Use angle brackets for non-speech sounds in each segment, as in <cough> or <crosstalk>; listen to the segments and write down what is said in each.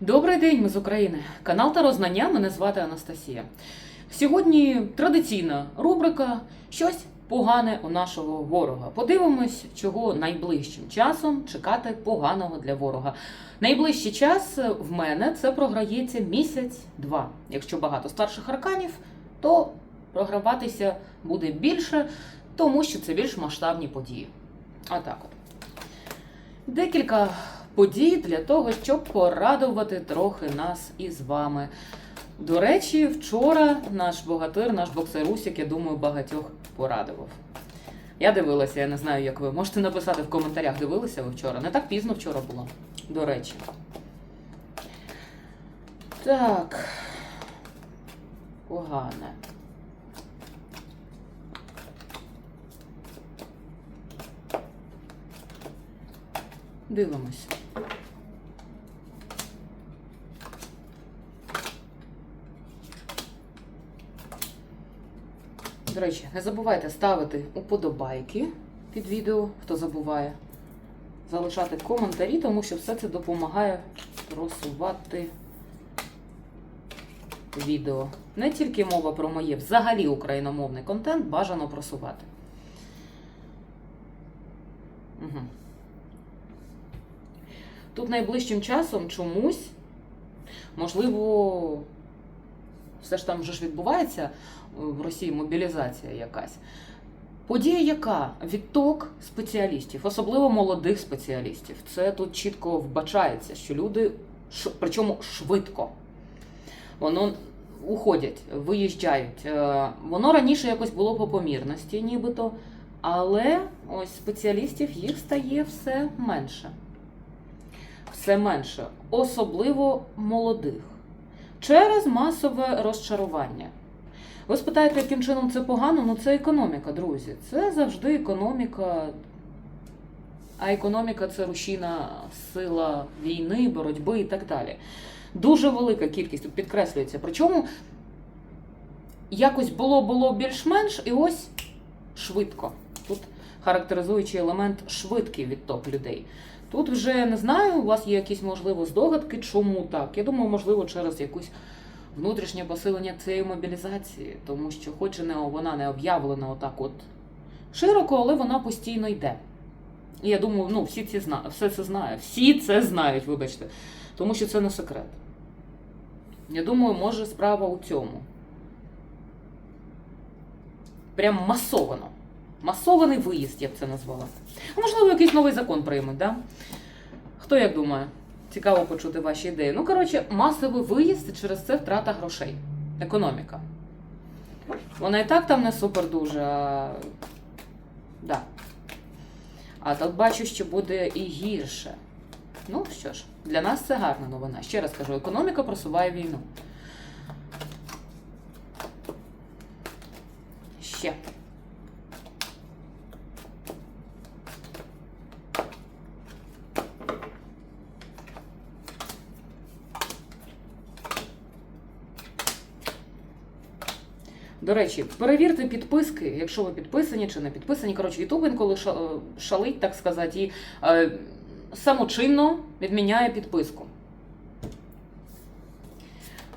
Добрий день, ми з України. Канал Таро Знання. Мене звати Анастасія. Сьогодні традиційна рубрика Щось погане у нашого ворога. Подивимось, чого найближчим часом чекати поганого для ворога. Найближчий час в мене це програється місяць-два. Якщо багато старших арканів, то програватися буде більше, тому що це більш масштабні події. Отак от. Декілька подій для того, щоб порадувати трохи нас із вами. До речі, вчора наш богатир, наш боксерусік, я думаю, багатьох порадував. Я дивилася, я не знаю, як ви. Можете написати в коментарях, дивилися ви вчора. Не так пізно вчора було. До речі. Так. Погане. Дивимось. До речі, не забувайте ставити уподобайки під відео, хто забуває. Залишати коментарі, тому що все це допомагає просувати відео. Не тільки мова про моє, взагалі україномовний контент бажано просувати. Угу. Тут найближчим часом чомусь, можливо, все ж там вже ж відбувається е, в Росії мобілізація якась. Подія, яка відток спеціалістів, особливо молодих спеціалістів, це тут чітко вбачається, що люди, причому швидко, воно уходять, виїжджають. Е, Воно раніше якось було по помірності, нібито, але ось спеціалістів їх стає все менше. Все менше, особливо молодих, через масове розчарування. Ви спитаєте, яким чином це погано? Ну це економіка, друзі. Це завжди економіка. А економіка це рушійна сила війни, боротьби і так далі. Дуже велика кількість тут підкреслюється. Причому якось було було більш-менш, і ось швидко. Тут характеризуючий елемент швидкий відток людей. Тут вже не знаю, у вас є якісь можливо здогадки, чому так. Я думаю, можливо, через якусь внутрішнє посилення цієї мобілізації, тому що, хоч і не вона не об'явлена отак, от широко, але вона постійно йде. І я думаю, ну всі ці зна... все це знають. Всі це знають, вибачте, тому що це не секрет. Я думаю, може справа у цьому. Прям масовано. Масований виїзд, я б це назвала. Можливо, якийсь новий закон приймуть, да? Хто як думає? Цікаво почути ваші ідеї. Ну, коротше, масовий виїзд і через це втрата грошей. Економіка. Вона і так там не супер дуже. А... Да. А тут бачу, що буде і гірше. Ну що ж, для нас це гарна новина. Ще раз кажу, економіка просуває війну. Ще. До речі, перевірте підписки, якщо ви підписані чи не підписані. Коротше, Ютуб інколи ша- е, шалить, так сказати, і е, самочинно відміняє підписку.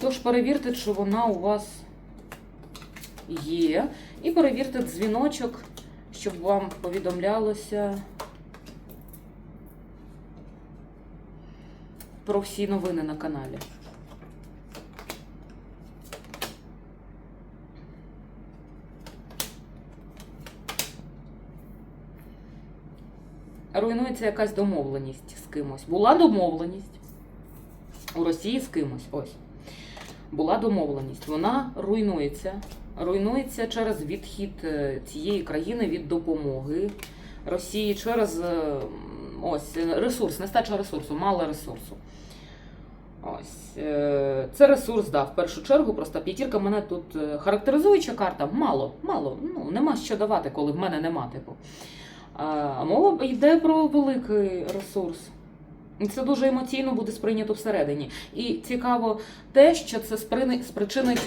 Тож перевірте, чи вона у вас є. І перевірте дзвіночок, щоб вам повідомлялося про всі новини на каналі. Руйнується якась домовленість з кимось. Була домовленість у Росії з кимось. Ось. Була домовленість. Вона руйнується. Руйнується через відхід е, цієї країни від допомоги Росії через е, ось ресурс, нестача ресурсу, мало ресурсу. Ось е, це ресурс, да, в першу чергу. Просто п'ятірка мене тут характеризуюча карта. Мало, мало. Ну нема що давати, коли в мене нема типу. А мова йде про великий ресурс. Це дуже емоційно буде сприйнято всередині. І цікаво те, що це спричинить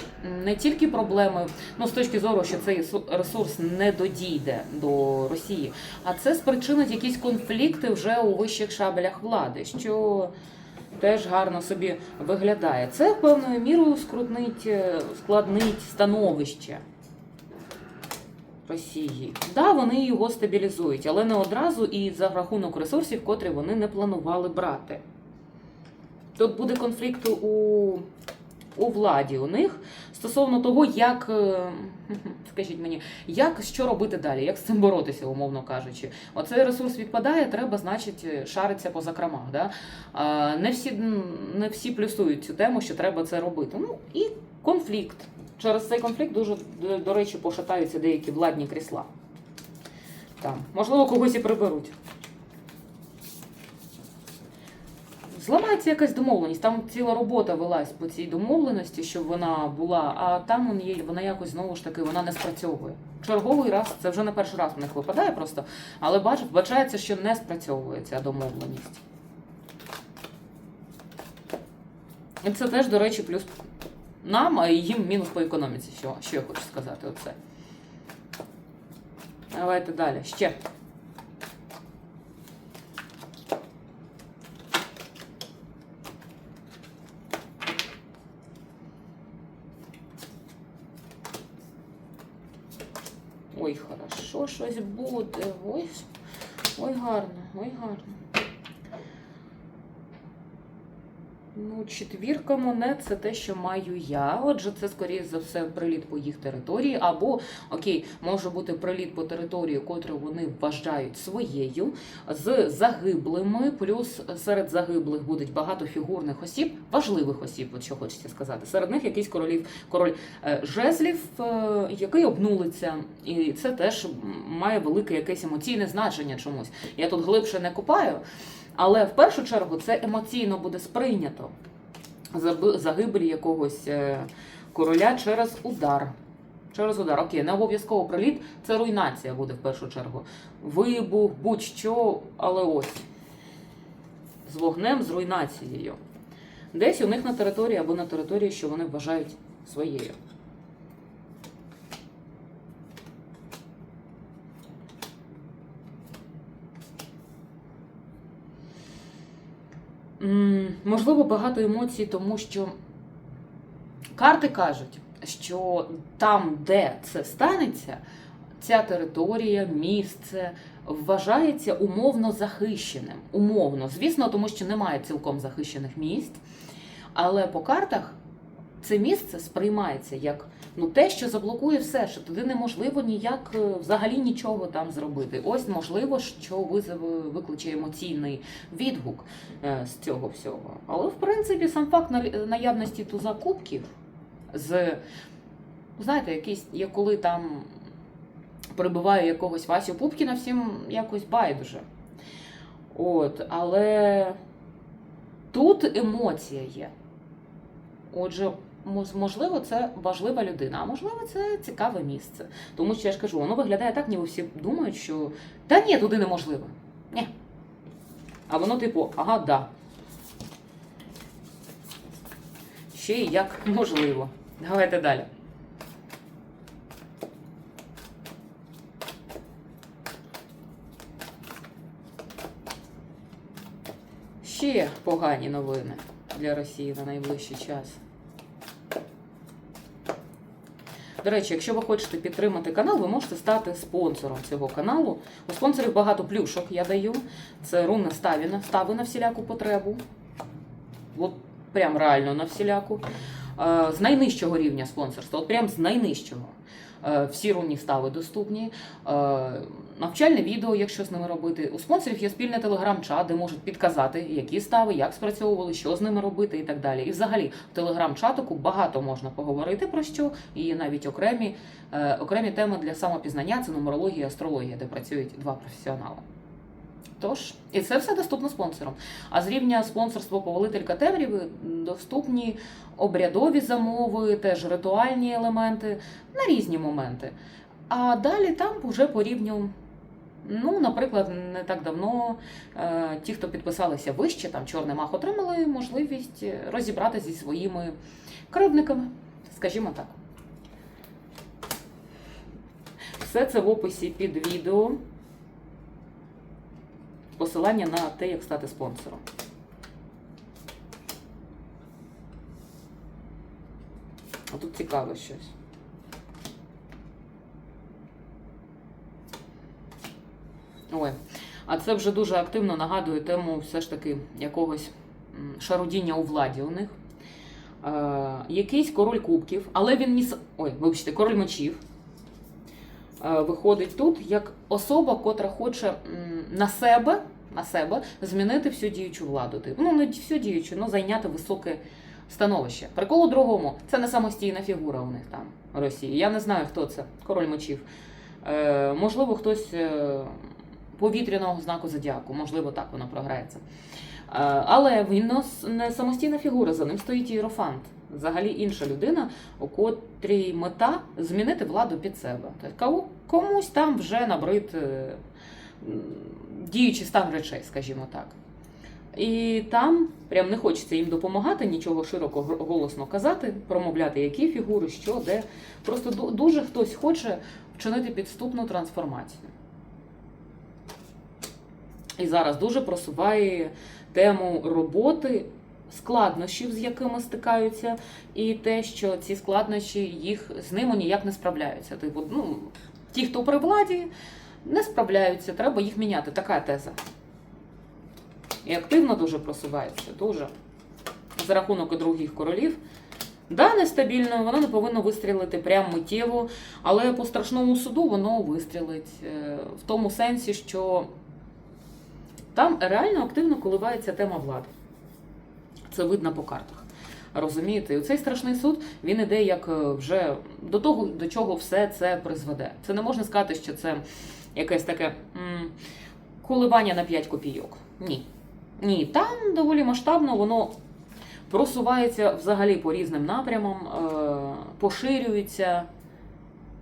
не тільки проблеми, ну з точки зору, що цей су- ресурс не додійде до Росії, а це спричинить якісь конфлікти вже у вищих шабелях влади, що теж гарно собі виглядає. Це певною мірою скрутнить, е, складнить становище Росії. Да, вони його стабілізують, але не одразу і за рахунок ресурсів, котрі вони не планували брати. Тут буде конфлікт у, у владі у них стосовно того, як, е, <laughs> скажіть мені, як що робити далі, як з цим боротися, умовно кажучи. Оцей ресурс відпадає, треба, значить, шаритися по закромах. Да? Не всі, не всі плюсують цю тему, що треба це робити. Ну і конфлікт. Через цей конфлікт дуже, до- речі, пошатаються деякі владні крісла. Там. Можливо, когось і приберуть. Зламається якась домовленість. Там ціла робота велась по цій домовленості, щоб вона була, а там вона якось знову ж таки вона не спрацьовує. Черговий раз, це вже не перший раз в них випадає просто, але бач, вбачається, що не спрацьовує ця домовленість. І це теж, до речі, плюс нам, а їм мінус по економіці. Що, що я хочу сказати? Оце. Давайте далі. Ще. Ой, хорошо, щось буде. Ой, ой, гарно, ой, гарно. Ну, четвірка монет це те, що маю я. Отже, це, скоріше за все, приліт по їх території. Або, окей, може бути приліт по території, котру вони вважають своєю, з загиблими. Плюс серед загиблих будуть багато фігурних осіб, важливих осіб, от що хочеться сказати. Серед них якийсь королів, король е, жезлів, е, який обнулиться. І це теж має велике якесь емоційне значення чомусь. Я тут глибше не купаю. Але в першу чергу це емоційно буде сприйнято загибель якогось е, короля через удар. Через удар. Окей, не обов'язково приліт, це руйнація буде в першу чергу. Вибух, будь-що, але ось. З вогнем, з руйнацією. Десь у них на території або на території, що вони вважають своєю. Можливо, багато емоцій, тому що карти кажуть, що там, де це станеться, ця територія, місце вважається умовно захищеним. Умовно, звісно, тому що немає цілком захищених місць. Але по картах це місце сприймається як ну, те, що заблокує все, що туди неможливо ніяк е, взагалі нічого там зробити. Ось можливо, що визове викличе емоційний відгук е, з цього всього. Але в принципі сам факт наявності туза кубків з знаєте, якийсь як коли там прибиває якогось Васю Пупкіна, всім якось байдуже. От, але тут емоція є. Отже, можливо, це важлива людина, а можливо, це цікаве місце. Тому що я ж кажу, воно виглядає так, ніби всі думають, що та ні, туди неможливо. Ні. А воно, типу, ага, да. Ще й як можливо. Давайте далі. Ще погані новини для Росії на найближчий час. До речі, якщо ви хочете підтримати канал, ви можете стати спонсором цього каналу. У спонсорів багато плюшок я даю. Це руна ставіна, стави на всіляку потребу. От прям реально на всіляку. Е, З найнижчого рівня спонсорства, от прям з найнижчого. Е, Всі рунні стави доступні. Навчальне відео, якщо з ними робити. У спонсорів є спільний телеграм-чат, де можуть підказати, які стави, як спрацьовували, що з ними робити і так далі. І взагалі в телеграм-чатику багато можна поговорити про що, і навіть окремі, е, окремі теми для самопізнання це нумерологія, астрологія, де працюють два професіонали. Тож, і це все доступно спонсорам. А з рівня спонсорства повелителька темряви доступні обрядові замови, теж ритуальні елементи на різні моменти. А далі там вже по рівню. Ну, наприклад, не так давно е, ті, хто підписалися вище, там чорний мах, отримали можливість розібратися зі своїми кривдниками, скажімо так. Все це в описі під відео. Посилання на те, як стати спонсором. А тут цікаво щось. Ой, а це вже дуже активно нагадує тему все ж таки якогось шарудіння у владі у них. Е, якийсь король кубків, але він не Ой, вибачте, король мечів. Е, виходить тут як особа, котра хоче на себе, на себе змінити всю діючу владу. Типу, Ну, не всю діючу, але зайняти високе становище. Прикол у другому, це не самостійна фігура у них там Росії. Я не знаю, хто це, король мечів. Е, можливо, хтось е, повітряного знаку зодіаку, можливо, так воно програється. Е, Але він не самостійна фігура, за ним стоїть іерофант. Взагалі інша людина, у котрій мета змінити владу під себе. Тобто комусь там вже набрид е, діючий стан речей, скажімо так. І там прям не хочеться їм допомагати, нічого широко голосно казати, промовляти, які фігури, що, де. Просто дуже хтось хоче вчинити підступну трансформацію. І зараз дуже просуває тему роботи, складнощів, з якими стикаються, і те, що ці складнощі їх з ними ніяк не справляються. Типу, ну, ті, хто при владі, не справляються, треба їх міняти. Така теза. І активно дуже просувається, дуже. За рахунок і других королів. Да, нестабільно, воно не повинно вистрілити прямо миттєво, але по страшному суду воно вистрілить е, в тому сенсі, що там реально активно коливається тема влади. Це видно по картах. Розумієте, і цей страшний суд він іде як е, вже до того, до чого все це призведе. Це не можна сказати, що це якесь таке м, коливання на 5 копійок. Ні. Ні, там доволі масштабно воно просувається взагалі по різним напрямам, е, поширюється.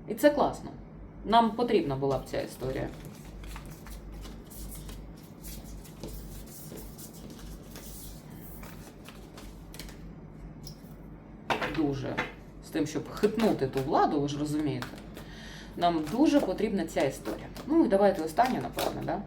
І це класно. Нам потрібна була б ця історія. Дуже з тим, щоб хитнути ту владу, ви ж розумієте. Нам дуже потрібна ця історія. Ну і давайте останнє, напевно, да?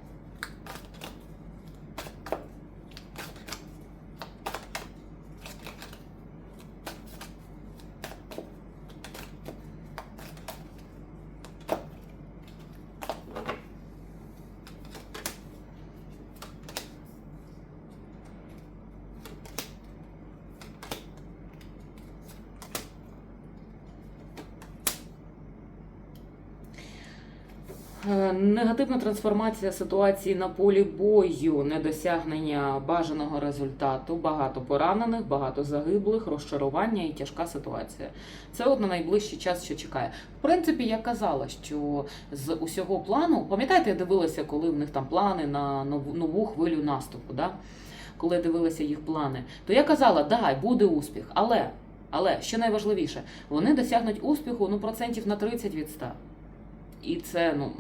Е, Негативна трансформація ситуації на полі бою, недосягнення бажаного результату, багато поранених, багато загиблих, розчарування і тяжка ситуація. Це от на найближчий час, що чекає. В принципі, я казала, що з усього плану, пам'ятаєте, я дивилася, коли в них там плани на нову, нову хвилю наступу, да? коли я дивилася їх плани, то я казала, да, буде успіх, але, але що найважливіше, вони досягнуть успіху ну, процентів на 30 від 100. І це, ну,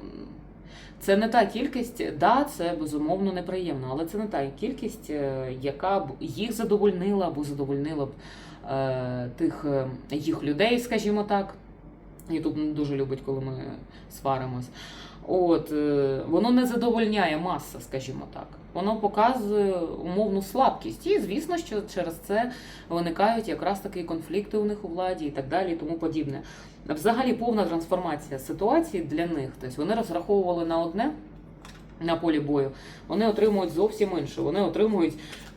це не та кількість, да, це безумовно неприємно, але це не та кількість, е, яка б їх задовольнила або задовольнила б е, тих е, їх людей, скажімо так. Ютуб не дуже любить, коли ми сваримось. От, е, воно не задовольняє маса, скажімо так. Воно показує умовну слабкість. І, звісно, що через це виникають якраз такі конфлікти у них у владі і так далі, і тому подібне. Взагалі повна трансформація ситуації для них. Тобто вони розраховували на одне на полі бою, вони отримують зовсім інше. Вони отримують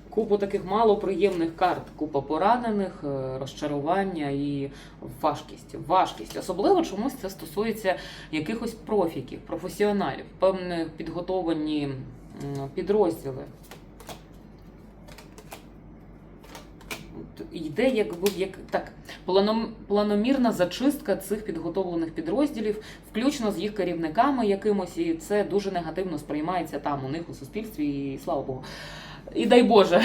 купу таких малоприємних карт, купа поранених, е, розчарування і важкість. Важкість. Особливо чомусь це стосується якихось профіків, професіоналів, певні підготовані м, підрозділи. Йде якби як так планомірна зачистка цих підготовлених підрозділів, включно з їх керівниками якимось, і це дуже негативно сприймається там у них у суспільстві, і слава Богу. І дай Боже,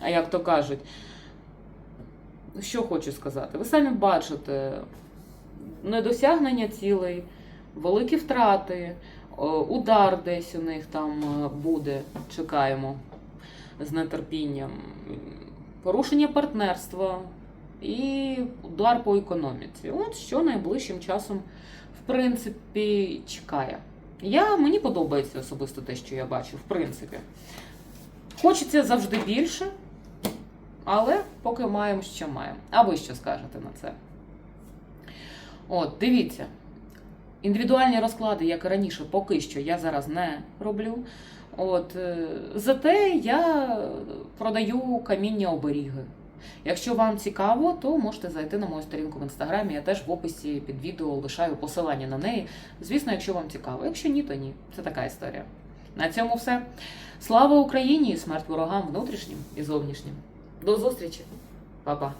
а як то кажуть. Що хочу сказати? Ви самі бачите недосягнення цілей, великі втрати, удар десь у них там е, буде, чекаємо з нетерпінням, порушення партнерства і удар по економіці. От що найближчим часом, в принципі, чекає. Я, мені подобається особисто те, що я бачу, в принципі. Хочеться завжди більше, Але поки маємо, що маємо. А ви що скажете на це? От, дивіться. Індивідуальні розклади, як і раніше, поки що я зараз не роблю. От, е, зате я продаю каміння оберіги. Якщо вам цікаво, то можете зайти на мою сторінку в інстаграмі. Я теж в описі під відео лишаю посилання на неї. Звісно, якщо вам цікаво. Якщо ні, то ні. Це така історія. На цьому все. Слава Україні і смерть ворогам внутрішнім і зовнішнім. До зустрічі, Па-па.